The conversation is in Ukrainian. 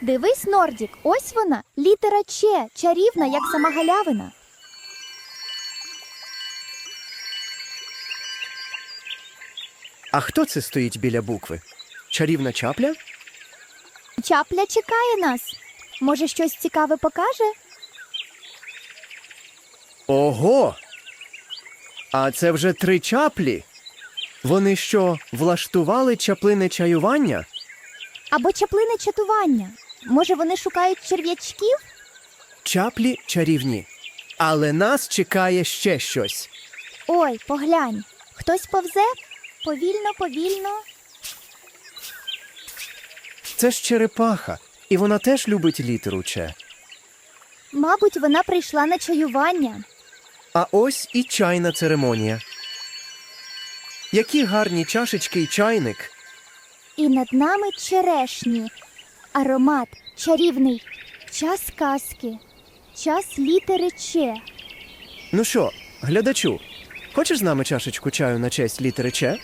Дивись, Нордік, ось вона, літера Ч, чарівна, як сама галявина. А хто це стоїть біля букви? Чарівна чапля? Чапля чекає нас. Може, щось цікаве покаже? Ого! А це вже три чаплі. Вони що, влаштували чаплине чаювання? Або чаплине чатування. Може, вони шукають черв'ячків? Чаплі чарівні. Але нас чекає ще щось. Ой, поглянь, хтось повзе? Повільно, повільно. Це ж черепаха, і вона теж любить літеру Ч. Мабуть, вона прийшла на чаювання. А ось і чайна церемонія. Які гарні чашечки й чайник. І над нами черешні. Аромат чарівний. Час казки. Час літери Ч. Ну що, глядачу, хочеш з нами чашечку чаю на честь літери Ч?